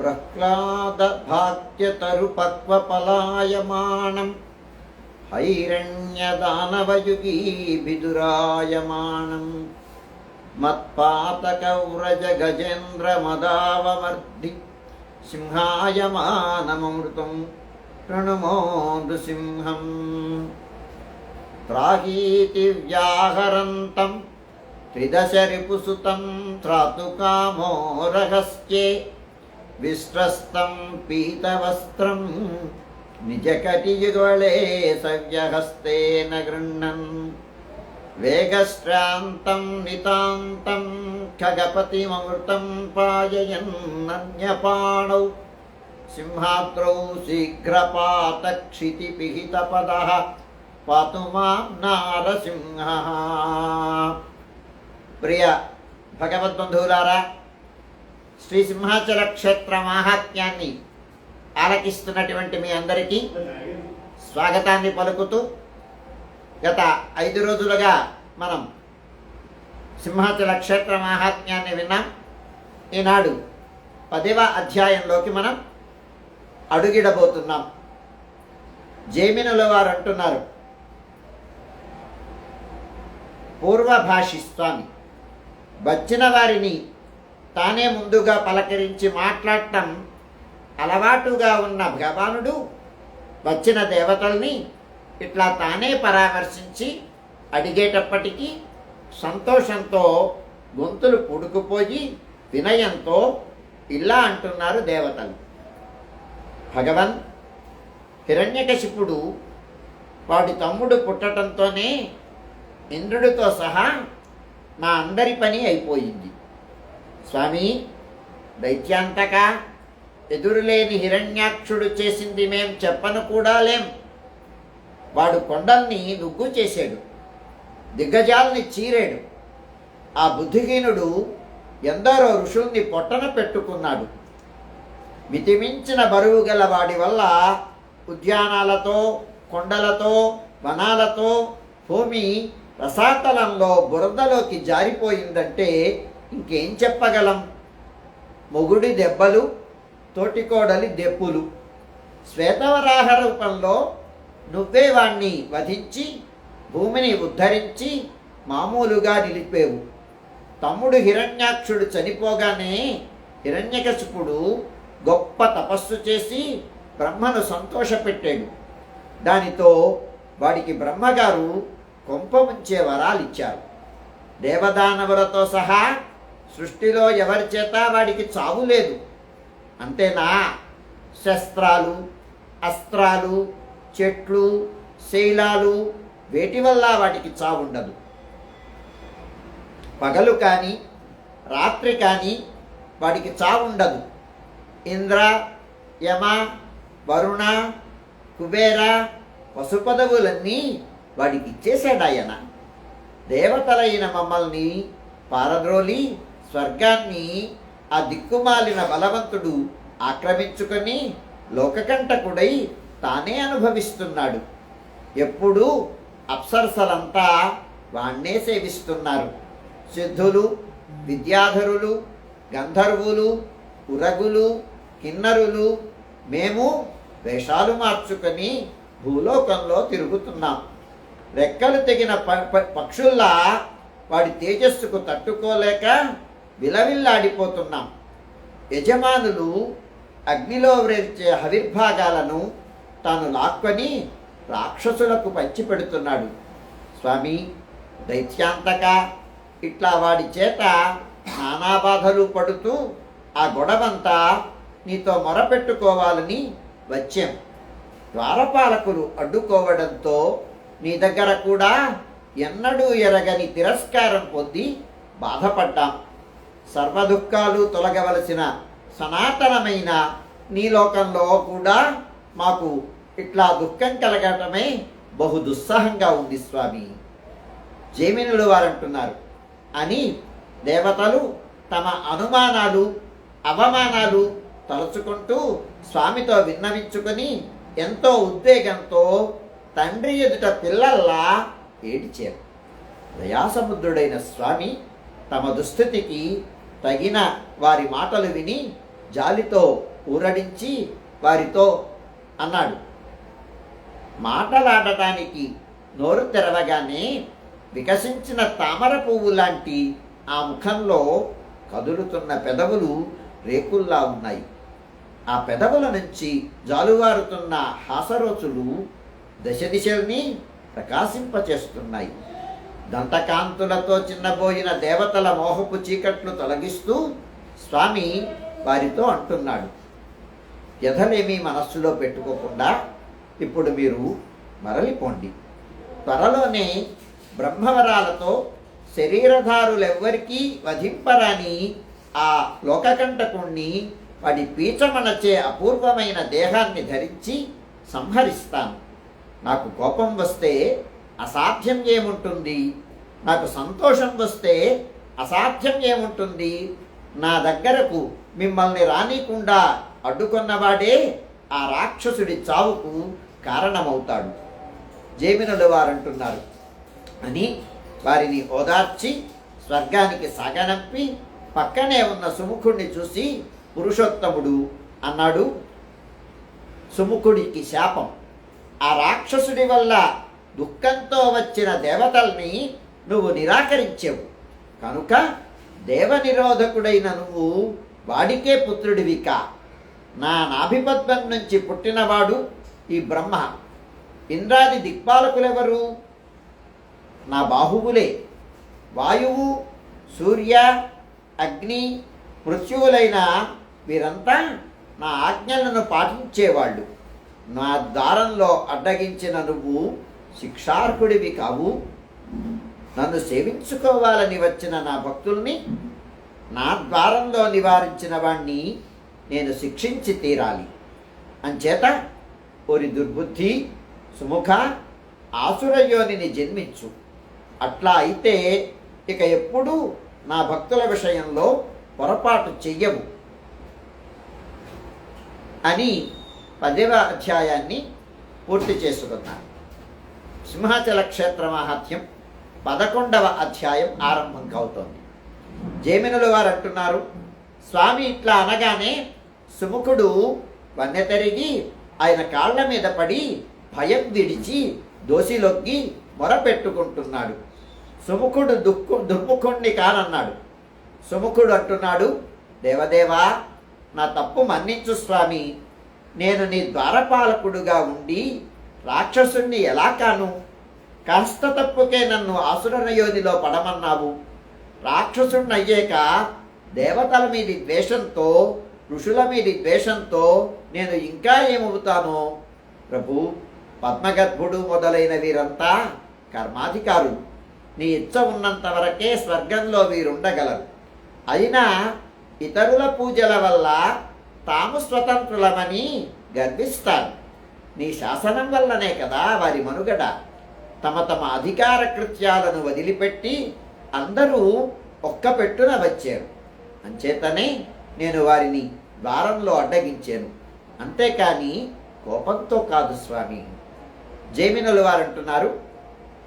प्रह्लादभाग्यतरुपक्वपलायमाणं हैरण्यदानवयुगीभिदुरायमाणम् मत्पातकौरजगजेन्द्रमदावमर्धि सिंहायमानममृतं प्रणुमो नृसिंहम् त्राहीति व्याहरन्तं त्रिदशरिपुसुतं त्रातुकामो रहस्ये विश्वस्तं पीतवस्त्रं निजकटियुगले सव्यहस्तेन गृह्णन् वेगश्रान्तं नितान्तं खगपतिममृतं पाययन्नन्यपाणौ सिंहाद्रौ शीघ्रपातक्षितिपिहितपदः पातु मां నారసింహ ప్రియ భగవద్బంధువులారా శ్రీ సింహాచల క్షేత్ర మాహాత్మ్యాన్ని ఆలకిస్తున్నటువంటి మీ అందరికీ స్వాగతాన్ని పలుకుతూ గత ఐదు రోజులుగా మనం సింహాచల క్షేత్ర మాహాత్మ్యాన్ని విన్నాం. ఈనాడు పదవ అధ్యాయంలోకి మనం అడుగిడబోతున్నాం. జైమినుల వారు అంటున్నారు పూర్వభాషిస్వామి వచ్చిన వారిని తానే ముందుగా పలకరించి మాట్లాడటం అలవాటుగా ఉన్న భగవానుడు వచ్చిన దేవతల్ని ఇట్లా తానే పరామర్శించి అడిగేటప్పటికీ సంతోషంతో గొంతులు పుడుకుపోయి వినయంతో ఇలా అంటున్నారు దేవతలు. భగవన్ హిరణ్యకశిపుడు వాడి తమ్ముడు పుట్టడంతోనే ఇంద్రుడితో సహా మా అందరి పని అయిపోయింది. స్వామి దైత్యాంతక ఎదురులేని హిరణ్యాక్షుడు చేసింది మేం చెప్పను కూడా లేం. వాడు కొండల్ని నుగ్గు చేశాడు దిగ్గజాల్ని చీరాడు. ఆ బుద్ధిహీనుడు ఎందరో ఋషుల్ని పొట్టన పెట్టుకున్నాడు. మితిమించిన బరువు గల వాడి వల్ల ఉద్యానాలతో కొండలతో వనాలతో భూమి రసాతలంలో బురదలోకి జారిపోయిందంటే ఇంకేం చెప్పగలం? మొగుడి దెబ్బలు తోటికోడలి దెప్పులు శ్వేతవరాహ రూపంలో నువ్వే వాణ్ణి వధించి భూమిని ఉద్ధరించి మామూలుగా నిలిపేవు. తమ్ముడు హిరణ్యాక్షుడు చనిపోగానే హిరణ్యకశిపుడు గొప్ప తపస్సు చేసి బ్రహ్మను సంతోషపెట్టాడు. దానితో వాడికి బ్రహ్మగారు కొంప ముంచే వరాలు ఇచ్చారు దేవదానవులతో సహా సృష్టిలో ఎవరి చేత వాడికి చావు లేదు. అంతేనా? శస్త్రాలు అస్త్రాలు చెట్లు శైలాలు వేటి వల్ల వాటికి చావుండదు పగలు కానీ రాత్రి కానీ వాడికి చావుండదు ఇంద్ర యమ వరుణ కుబేర పశుపదవులన్నీ వాడికి ఇచ్చేశాడు ఆయన దేవతలైన మమ్మల్ని పారద్రోలి స్వర్గాన్ని ఆ దిక్కుమాలిన బలవంతుడు ఆక్రమించుకొని లోకకంటకుడై తానే అనుభవిస్తున్నాడు. ఎప్పుడూ అప్సరసలంతా వాణ్ణే సేవిస్తున్నారు. సిద్ధులు విద్యాధరులు గంధర్వులు ఉరగులు కిన్నరులు మేము వేషాలు మార్చుకొని భూలోకంలో తిరుగుతున్నాం. రెక్కలు తెగిన ప- పక్షుల్లా వాడి తేజస్సుకు తట్టుకోలేక విలవిల్లాడిపోతున్నాం. యజమానులు అగ్నిలో వ్రేల్చే హవిర్భాగాలను తాను లాక్కొని రాక్షసులకు పంచిపెడుతున్నాడు. స్వామి దైత్యాంతక ఇట్లా వాడి చేత నానా బాధలు పడుతూ ఆ గొడవంతా నీతో మొరపెట్టుకోవాలని వచ్చాం. ద్వారపాలకులు అడ్డుకోవడంతో నీ దగ్గర కూడా ఎన్నడూ ఎరగని తిరస్కారం పొంది బాధపడ్డాం. సర్వదుఃఖాలు తొలగవలసిన సనాతనమైన నీ లోకంలో కూడా మాకు ఇట్లా దుఃఖం కలగటమే బహు దుస్సహంగా ఉంది స్వామి. జైమినులు వారంటున్నారు అని దేవతలు తమ అనుమానాలు అవమానాలు తలుచుకుంటూ స్వామితో విన్నవించుకొని ఎంతో ఉద్వేగంతో తండ్రి ఎదుట పిల్లల్లా ఏడిచారు. దయాసముద్రుడైన స్వామి తమ దుస్థితికి తగిన వారి మాటలు విని జాలితో ఊరడించి వారితో అన్నాడు. మాటలాడటానికి నోరు తెరవగానే వికసించిన తామర పువ్వు లాంటి ఆ ముఖంలో కదులుతున్న పెదవులు రేకుల్లా ఉన్నాయి. ఆ పెదవుల నుంచి జాలువారుతున్న హాసరోచులు దశ దిశల్ని ప్రకాశింపచేస్తున్నాయి. దంతకాంతులతో చిన్నబోయిన దేవతల మోహపు చీకట్లు తొలగిస్తూ స్వామి వారితో అంటున్నాడు. వ్యధలేమీ మనస్సులో పెట్టుకోకుండా ఇప్పుడు మీరు మరలిపోండి. త్వరలోనే బ్రహ్మవరాలతో శరీరధారులెవ్వరికీ వధింపరాని ఆ లోకకంటకుణ్ణి వాడి పీచమనచే అపూర్వమైన దేహాన్ని ధరించి సంహరిస్తాను. నాకు కోపం వస్తే అసాధ్యం ఏముంటుంది? నాకు సంతోషం వస్తే అసాధ్యం ఏముంటుంది? నా దగ్గరకు మిమ్మల్ని రానికుండా అడ్డుకున్నవాడే ఆ రాక్షసుడి చావుకు కారణమవుతాడు. జేమినులు వారంటున్నారు. అని వారిని ఓదార్చి స్వర్గానికి సాగనంపి పక్కనే ఉన్న సుముఖుడిని చూసి పురుషోత్తముడు అన్నాడు సుముఖుడికి శాపం. ఆ రాక్షసుడి వల్ల దుఃఖంతో వచ్చిన దేవతల్ని నువ్వు నిరాకరించావు. కనుక దేవనిరోధకుడైన నువ్వు వాడికే పుత్రుడివి కా. నా నాభిపద్మం నుంచి పుట్టినవాడు ఈ బ్రహ్మ. ఇంద్రాది దిక్పాలకులెవరు? నా బాహువులే. వాయువు సూర్య అగ్ని మృత్యువులైన వీరంతా నా ఆజ్ఞలను పాటించేవాళ్ళు. నా దారంలో అడ్డగించిన నువ్వు శిక్షార్హుడివి కావు. నన్ను సేవించుకోవాలని వచ్చిన నా భక్తుల్ని నా ద్వారంలో నివారించిన వాణ్ణి నేను శిక్షించి తీరాలి. అంచేత ఒరి దుర్బుద్ధి సుముఖ ఆసురయోనిని జన్మించు. అట్లా అయితే ఇక ఎప్పుడూ నా భక్తుల విషయంలో పొరపాటు చెయ్యవు. అని పదవ అధ్యాయాన్ని పూర్తి చేసుకున్నాను సింహాచల క్షేత్ర మహాత్యం పదకొండవ అధ్యాయం ఆరంభం కావుతోంది. జేమినులు వారు అంటున్నారు స్వామి ఇట్లా అనగానే సుముఖుడు వన్నెతరిగి ఆయన కాళ్ళ మీద పడి భయం విడిచి దోసిలొగ్గి మొరపెట్టుకుంటున్నాడు సుముఖుడు దుక్కు దుర్ముఖుణ్ణి కానన్నాడు. సుముఖుడు అంటున్నాడు దేవదేవా నా తప్పు మన్నించు స్వామి. నేను నీ ద్వారపాలకుడుగా ఉండి రాక్షసుణ్ణి ఎలా కాను? కాస్త తప్పుకే నన్ను అసురనయోనిలో పడమన్నావు. రాక్షసుణ్ణి అయ్యాక దేవతల మీది ద్వేషంతో ఋషుల మీది ద్వేషంతో నేను ఇంకా ఏమవుతానో? ప్రభు పద్మగర్భుడు మొదలైన వీరంతా కర్మాధికారులు. నీ ఇచ్చ ఉన్నంత వరకే స్వర్గంలో వీరుండగలరు. అయినా ఇతరుల పూజల వల్ల తాము స్వతంత్రులమని గర్విస్తారు. నీ శాసనం వల్లనే కదా వారి మనుగడ. తమ తమ అధికార కృత్యాలను వదిలిపెట్టి అందరూ ఒక్క పెట్టున వచ్చారు. అంచేతనే నేను వారిని ద్వారంలో అడ్డగించాను. అంతేకాని కోపంతో కాదు స్వామి. జైమినులు వారు అంటున్నారు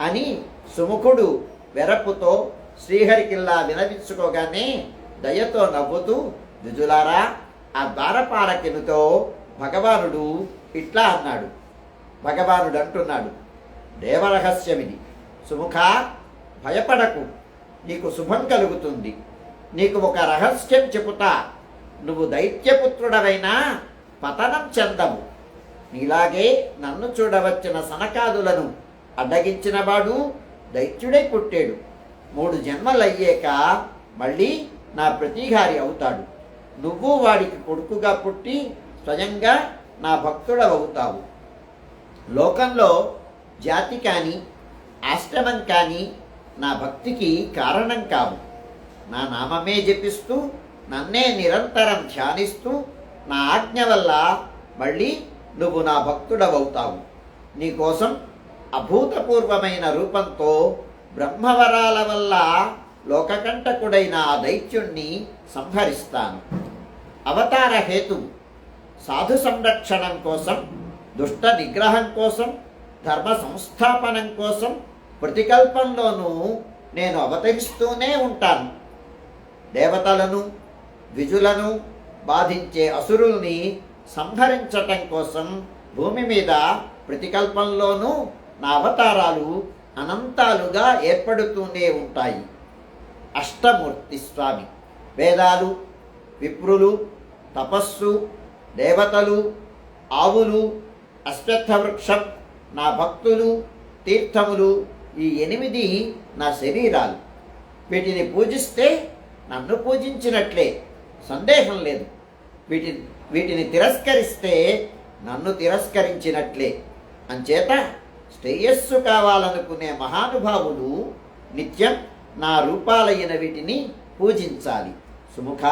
అని సుముఖుడు వెరపుతో శ్రీహరికిల్లా వినవించుకోగానే దయతో నవ్వుతూ ద్విజులారా ఆ ద్వారపాలకినుతో భగవానుడు ఇట్లా అన్నాడు. భగవానుడు అంటున్నాడు దేవరహస్యమిది. సుముఖ భయపడకు. నీకు శుభం కలుగుతుంది. నీకు ఒక రహస్యం చెబుతా. నువ్వు దైత్యపుత్రుడవైనా పతనం చెందవు. నీలాగే నన్ను చూడవచ్చిన సనకాదులను అడ్డగించినవాడు దైత్యుడై పుట్టాడు. మూడు జన్మలయ్యాక మళ్ళీ నా ప్రతీహారి అవుతాడు. నువ్వు వాడికి కొడుకుగా పుట్టి స్వయంగా నా భక్తుడవవుతావు లోకంలో జాతి కానీ ఆశ్రమం కానీ నా భక్తికి కారణం కావు. నా నామమే జపిస్తూ నన్నే నిరంతరం ధ్యానిస్తూ నా ఆజ్ఞ వల్ల మళ్ళీ నువ్వు నా భక్తుడవవుతావు నీకోసం అభూతపూర్వమైన రూపంతో బ్రహ్మవరాల వల్ల లోకకంటకుడైన ఆ దైత్యుణ్ణి సంహరిస్తాను. అవతార హేతు సాధు సంరక్షణం కోసం దుష్ట నిగ్రహం కోసం ధర్మ సంస్థాపనం కోసం ప్రతికల్పంలోనూ నేను అవతరిస్తూనే ఉంటాను. దేవతలను ద్విజులను బాధించే అసురుల్ని సంహరించటం కోసం భూమి మీద ప్రతికల్పంలోనూ నా అవతారాలు అనంతాలుగా ఏర్పడుతూనే ఉంటాయి. అష్టమూర్తి స్వామి వేదాలు విప్రులు తపస్సు దేవతలు ఆవులు అశ్వత్థవృక్షం నా భక్తులు తీర్థములు ఈ ఎనిమిది నా శరీరాలు. వీటిని పూజిస్తే నన్ను పూజించినట్లే. సందేహం లేదు. వీటి వీటిని తిరస్కరిస్తే నన్ను తిరస్కరించినట్లే. అంచేత శ్రేయస్సు కావాలనుకునే మహానుభావులు నిత్యం నా రూపాలైన వీటిని పూజించాలి. సుముఖ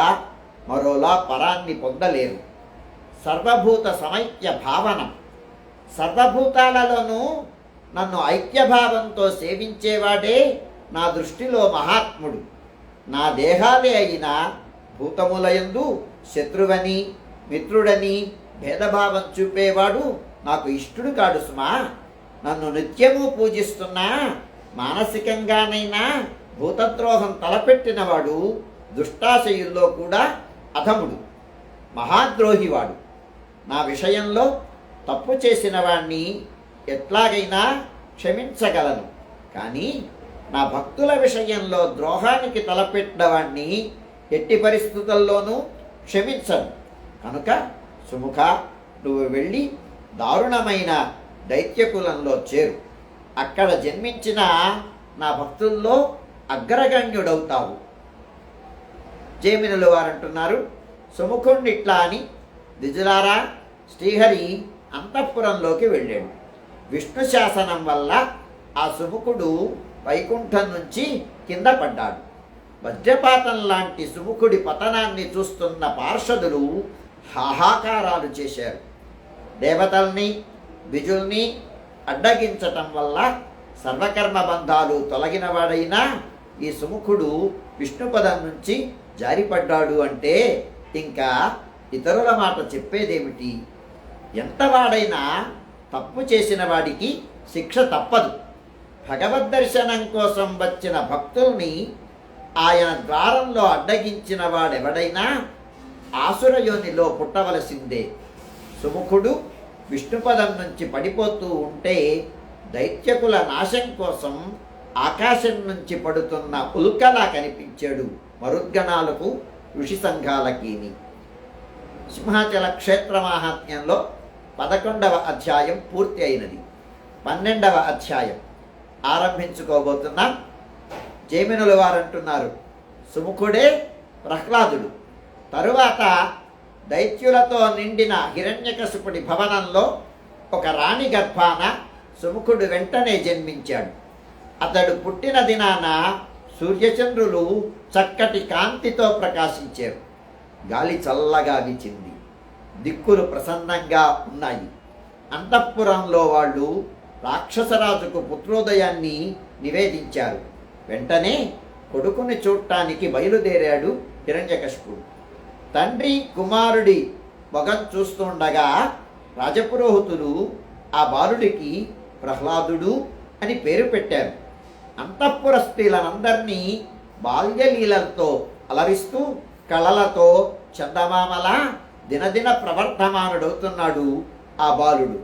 మరోలా పరాన్ని పొందలేరు. సర్వభూత సమైక్య భావనం సర్వభూతాలలోనూ నన్ను ఐక్యభావంతో సేవించేవాడే నా దృష్టిలో మహాత్ముడు. నా దేహాలే అయిన భూతములయందు శత్రువని మిత్రుడని భేదభావం చూపేవాడు నాకు ఇష్టుడు కాడు సుమా. నన్ను నిత్యము పూజిస్తున్నా మానసికంగానైనా భూతద్రోహం తలపెట్టినవాడు దుష్టాశయుల్లో కూడా అధముడు. మహాద్రోహివాడు. నా విషయంలో తప్పు చేసిన వాణ్ణి ఎట్లాగైనా క్షమించగలను. కానీ నా భక్తుల విషయంలో ద్రోహానికి తలపెట్టినవాణ్ణి ఎట్టి పరిస్థితుల్లోనూ క్షమించను. కనుక సుముఖ నువ్వు వెళ్ళి దారుణమైన దైత్యకులంలో చేరు. అక్కడ జన్మించిన నా భక్తుల్లో అగ్రగణ్యుడవుతావు. జేమినులు వారంటున్నారు సుముఖుణ్ణిట్లా అని ద్విజులారా శ్రీహరి అంతఃపురంలోకి వెళ్ళాడు. విష్ణు శాసనం వల్ల ఆ సుముఖుడు వైకుంఠం నుంచి కింద పడ్డాడు. వజ్రపాతం లాంటి సుముఖుడి పతనాన్ని చూస్తున్న పార్షదులు హాహాకారాలు చేశారు. దేవతల్ని విజుల్ని అడ్డగించటం వల్ల సర్వకర్మ బంధాలు తొలగినవాడైనా ఈ సుముఖుడు విష్ణుపదం నుంచి జారిపడ్డాడు అంటే ఇంకా ఇతరుల మాట చెప్పేదేమిటి? ఎంతవాడైనా తప్పు చేసిన వాడికి శిక్ష తప్పదు. భగవద్ దర్శనం కోసం వచ్చిన భక్తుల్ని ఆయన ద్వారంలో అడ్డగించిన వాడెవడైనా ఆసురయోనిలో పుట్టవలసిందే. సుముఖుడు విష్ణుపదం నుంచి పడిపోతూ ఉంటే దైత్యకుల నాశం కోసం ఆకాశం నుంచి పడుతున్న ఉల్కలా కనిపించాడు మరుద్గణాలకు ఋషి సంఘాలకిని. సింహాచల క్షేత్ర మాహాత్మ్యంలో పదకొండవ అధ్యాయం పూర్తి అయినది. పన్నెండవ అధ్యాయం. ఆరంభించుకోబోతున్నాం. జైమినుల వారంటున్నారు సుముఖుడే ప్రహ్లాదుడు తరువాత దైత్యులతో నిండిన హిరణ్యకశుపుడి భవనంలో ఒక రాణి గర్భాన సుముఖుడు వెంటనే జన్మించాడు. అతడు పుట్టిన దినాన సూర్యచంద్రులు చక్కటి కాంతితో ప్రకాశించారు. గాలి చల్లగా వీచింది దిక్కులు ప్రసన్నంగా ఉన్నాయి. అంతఃపురంలో వాళ్ళు రాక్షసరాజుకు పుత్రోదయాన్ని నివేదించారు. వెంటనే కొడుకుని చూడటానికి బయలుదేరాడు హిరణ్యకశిపుడు తండ్రి కుమారుడి మొగం చూస్తుండగా రాజపురోహితులు ఆ బాలుడికి ప్రహ్లాదుడు అని పేరు పెట్టారు. అంతఃపుర స్త్రీలనందరినీ బాల్యలీలతో అలరిస్తూ కళలతో చందమామల దినదిన ప్రవర్ధమానుడవుతున్నాడు ఆ బాలుడు.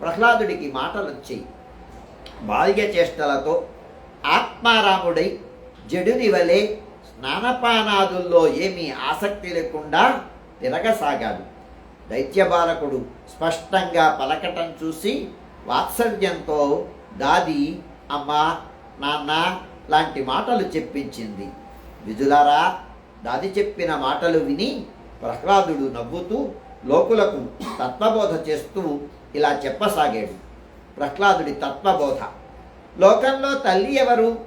ప్రహ్లాదుడికి మాటలొచ్చాయి. బాల్య చేష్టలతో ఆత్మారాముడై జడుని వలె స్నానపానాదుల్లో ఏమీ ఆసక్తి లేకుండా తిరగసాగాడు. దైత్యబాలకుడు స్పష్టంగా పలకటం చూసి వాత్సల్యంతో దాది అమ్మ నాన్న లాంటి మాటలు చెప్పించింది. విజులారా దాది చెప్పిన మాటలు విని ప్రహ్లాదుడు నవ్వుతూ లోకులకు తత్వబోధ చేస్తూ ఇలా చెప్పసాగాడు. ప్రహ్లాదుడి తత్వబోధ. లోకంలో తల్లి ఎవరు?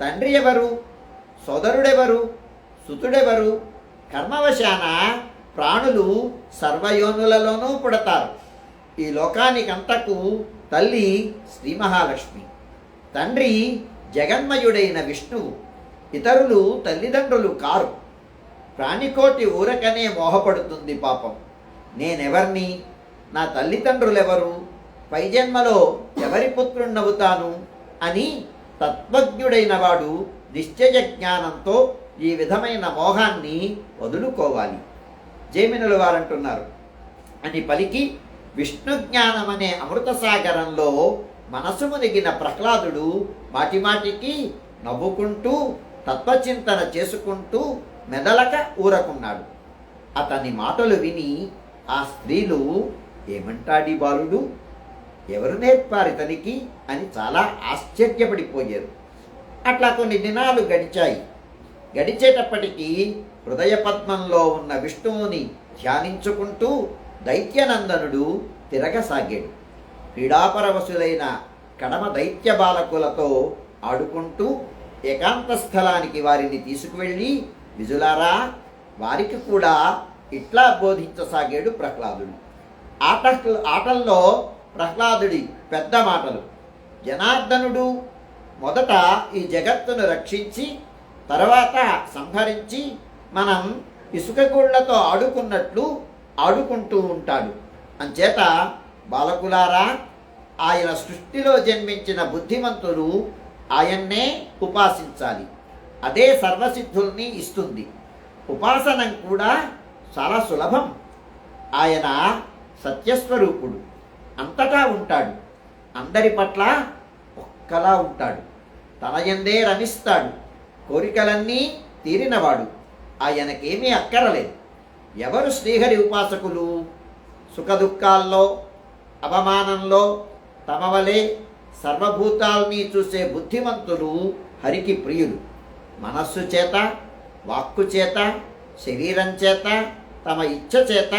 తండ్రి ఎవరు? సోదరుడెవరు? సుతుడెవరు? కర్మవశాన ప్రాణులు సర్వయోనులలోనూ పుడతారు. ఈ లోకానికంతకు తల్లి శ్రీ మహాలక్ష్మి. తండ్రి జగన్మయుడైన విష్ణువు. ఇతరులు తల్లిదండ్రులు కారు. ప్రాణికోటి ఊరకనే మోహపడుతుంది పాపం. నేనెవర్ని? నా తల్లిదండ్రులెవరు? పై జన్మలో ఎవరి పుత్రుణ్ణవుతాను? అని తత్వజ్ఞుడైన వాడు నిశ్చయ జ్ఞానంతో ఈ విధమైన మోహాన్ని వదులుకోవాలి. జైమినులు వారంటున్నారు. అని పలికి విష్ణు జ్ఞానం అనే అమృత సాగరంలో మనసు మునిగిన ప్రహ్లాదుడు మాటిమాటికి నవ్వుకుంటూ తత్వచింతన చేసుకుంటూ మెదలక ఊరకున్నాడు. అతని మాటలు విని ఆ స్త్రీలు ఏమంటాడి బాలుడు? ఎవరు నేర్పారు ఇతనికి? అని చాలా ఆశ్చర్యపడిపోయారు. అట్లా కొన్ని దినాలు గడిచాయి. గడిచేటప్పటికీ హృదయ పద్మంలో ఉన్న విష్ణువుని ధ్యానించుకుంటూ దైత్యనందనుడు తిరగసాగాడు. క్రీడాపరవశులైన కడమ దైత్య బాలకులతో ఆడుకుంటూ ఏకాంత స్థలానికి వారిని తీసుకువెళ్ళి విజులారా వారికి కూడా ఇట్లా బోధించసాగాడు ప్రహ్లాదుడు. ఆట ఆటల్లో ప్రహ్లాదుడి పెద్ద మాటలు. జనార్దనుడు మొదట ఈ జగత్తును రక్షించి తర్వాత సంహరించి మనం ఇసుక గుళ్ళతో ఆడుకున్నట్లు ఆడుకుంటూ ఉంటాడు. అంచేత బాలకులారా ఆయన సృష్టిలో జన్మించిన బుద్ధిమంతులు ఆయన్నే ఉపాసించాలి. అదే సర్వసిద్ధుల్ని ఇస్తుంది. ఉపాసనం కూడా చాలా సులభం. ఆయన సత్యస్వరూపుడు. అంతటా ఉంటాడు. అందరి పట్ల ఒక్కలా ఉంటాడు. తన ఎందే రమిస్తాడు. కోరికలన్నీ తీరినవాడు. ఆయనకేమీ అక్కరలేదు. ఎవరు శ్రీహరి ఉపాసకులు? సుఖదుఖాల్లో అవమానంలో తమ వలె సర్వభూతాల్ని చూసే బుద్ధిమంతులు హరికి ప్రియులు. మనస్సు చేత వాక్కు చేత శరీరం చేత తమ ఇచ్ఛ చేత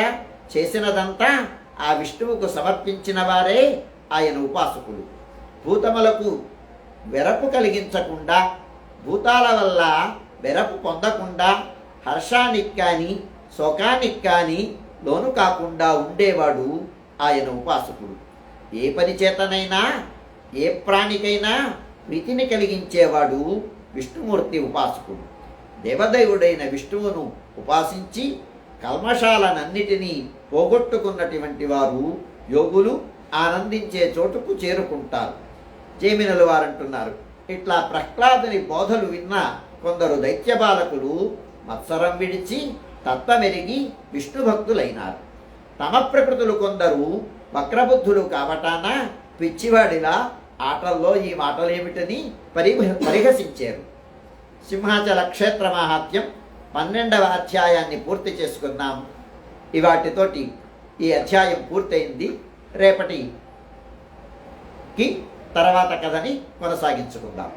చేసినదంతా ఆ విష్ణువుకు సమర్పించిన వారే ఆయన ఉపాసకులు. భూతములకు వెరపు కలిగించకుండా భూతాల వల్ల వెరపు పొందకుండా హర్షానికి కానీ శోకానికి కానీ లోను కాకుండా ఉండేవాడు ఆయన ఉపాసకుడు. ఏ పని చేతనైనా ఏ ప్రాణికైనా ప్రీతిని కలిగించేవాడు విష్ణుమూర్తి ఉపాసకుడు. దేవదైవుడైన విష్ణువును ఉపాసించి కల్మషాలనన్నిటినీ పోగొట్టుకున్నటువంటి వారు యోగులు ఆనందించే చోటుకు చేరుకుంటారు. జేమినలు వారంటున్నారు ఇట్లా ప్రహ్లాదుని బోధలు విన్న కొందరు దైత్య బాలకులు మత్సరం విడిచి తత్వమెరిగి విష్ణు భక్తులైనారు. తమ ప్రకృతులు కొందరు వక్రబుద్ధులు కావటాన పిచ్చివాడిలా ఆటల్లో ఈ మాటలు ఏమిటని పరి పరిహసించారు. సింహాచల క్షేత్ర మహాత్యం పన్నెండవ అధ్యాయాన్ని పూర్తి చేసుకున్నాం ఇవాటితోటి ఈ అధ్యాయం పూర్తయింది. రేపటికి తర్వాత కథని కొనసాగించుకుందాం.